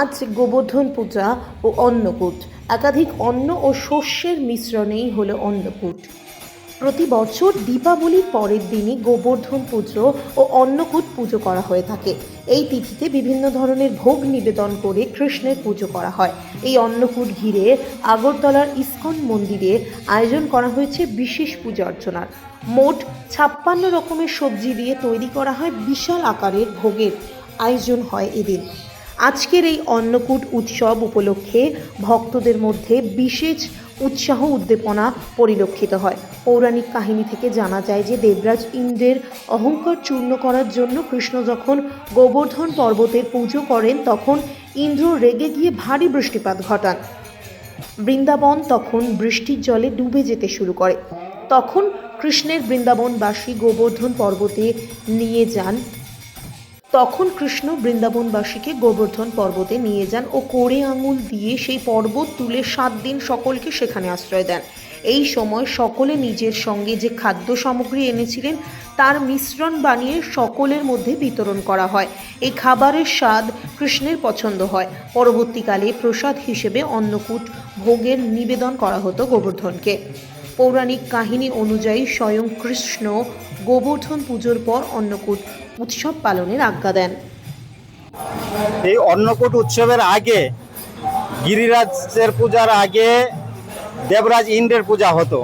আজ গোবর্ধন পূজা ও অন্নকূট। একাধিক অন্ন ও শস্যের মিশ্রণেই হলো অন্নকূট। প্রতি বছর দীপাবলির পরের দিনই গোবর্ধন পুজো ও অন্নকূট পুজো করা হয়ে থাকে। এই তিথিতে বিভিন্ন ধরনের ভোগ নিবেদন করে কৃষ্ণের পুজো করা হয়। এই অন্নকূট ঘিরে আগরতলার ইস্কন মন্দিরে আয়োজন করা হয়েছে বিশেষ পূজা অর্চনার। মোট ছাপ্পান্ন রকমের সবজি দিয়ে তৈরি করা হয় বিশাল আকারের ভোগের আয়োজন হয় এদিন। আজকের এই অন্নকূট উৎসব উপলক্ষে ভক্তদের মধ্যে বিশেষ উৎসাহ উদ্দীপনা পরিলক্ষিত হয়। পৌরাণিক কাহিনী থেকে জানা যায় যে দেবরাজ ইন্দ্রের অহংকার চূর্ণ করার জন্য কৃষ্ণ যখন গোবর্ধন পর্বতের পুজো করেন, তখন ইন্দ্র রেগে গিয়ে ভারী বৃষ্টিপাত ঘটান। বৃন্দাবন তখন বৃষ্টির জলে ডুবে যেতে শুরু করে। তখন কৃষ্ণের বৃন্দাবনবাসী গোবর্ধন পর্বতে নিয়ে যান তখন কৃষ্ণ বৃন্দাবনবাসীকে গোবর্ধন পর্বতে নিয়ে যান ও কোড়ে আঙুল দিয়ে সেই পর্বত তুলে সাত দিন সকলকে সেখানে আশ্রয় দেন। এই সময় সকলে নিজের সঙ্গে যে খাদ্য সামগ্রী এনেছিলেন, তার মিশ্রণ বানিয়ে সকলের মধ্যে বিতরণ করা হয়। এই খাবারের স্বাদ কৃষ্ণের পছন্দ হয়। পরবর্তীকালে প্রসাদ হিসেবে অন্নকূট ভোগের নিবেদন করা হতো গোবর্ধনকে। পৌরাণিক কাহিনী অনুযায়ী স্বয়ং কৃষ্ণ গোবর্ধন পুজোর পর অন্নকূট উৎসব পালনের আজ্ঞা দেন। এই অন্নকূট উৎসবের আগে গিরিরাজের পূজার আগে দেবরাজ ইন্দ্রের পূজা হতো।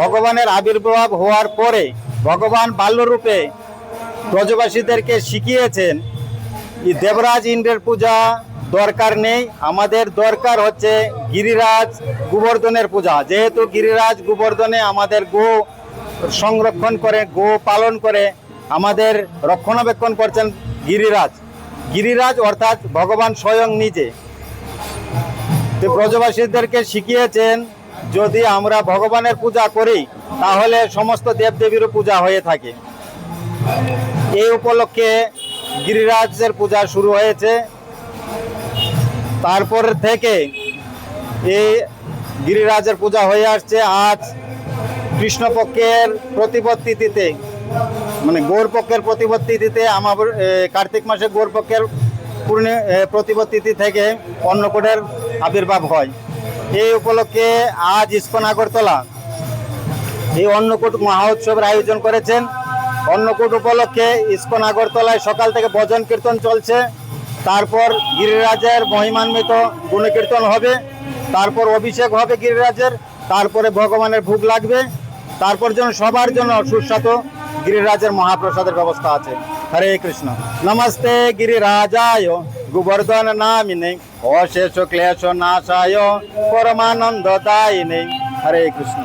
ভগবানের আবির্ভাব হওয়ার পরে ভগবান বাল্যরূপে ব্রজবাসীদেরকে শিখিয়েছেন দেবরাজ ইন্দ্রের পূজা দরকার নেই। আমাদের দরকার হচ্ছে গিরিরাজ গোবর্ধনের পূজা। যেহেতু গিরিরাজ গোবর্ধনে আমাদের গো সংরক্ষণ করে, গো পালন করে, আমাদের রক্ষণাবেক্ষণ করছেন গিরিরাজ। গিরিরাজ অর্থাৎ ভগবান স্বয়ং নিজে। ব্রজবাসীদেরকে শিখিয়েছেন, যদি আমরা ভগবানের পূজা করি, তাহলে সমস্ত দেবদেবীরও পূজা হয়ে থাকে। এই উপলক্ষে গিরিরাজের পূজা শুরু হয়েছে। তারপর থেকে এই গিরিরাজের পূজা হয়ে আসছে। আজ কৃষ্ণপক্ষের প্রতিপদ মানে গৌর পক্ষের তিথিতে আমার কার্তিক মাসে গৌর পক্ষের পূর্ণি প্রতিপদ থেকে অন্নকূটের আবির্ভাব হয়। এই উপলক্ষে আজ ইস্কন আগরতলা এই অন্নকূট মহোৎসবের আয়োজন করেছেন। অন্নকূট উপলক্ষে ইস্কন আগরতলায় সকাল থেকে ভজন কীর্তন চলছে। তারপর গিরিরাজের মহিমান্বিত গুণকীর্তন হবে, তারপর অভিষেক হবে গিরিরাজের, তারপরে ভগবানের ভোগ লাগবে, তারপর যেন সবার জন্য সুস্বাদু গিরিরাজের মহাপ্রসাদের ব্যবস্থা আছে। হরে কৃষ্ণ। নমস্তে গিরিরাজায়, গোবর্ধন নামিনে, অশেষ ক্লেশ নাশায়, পরমানন্দ দায়িনে। হরে কৃষ্ণ।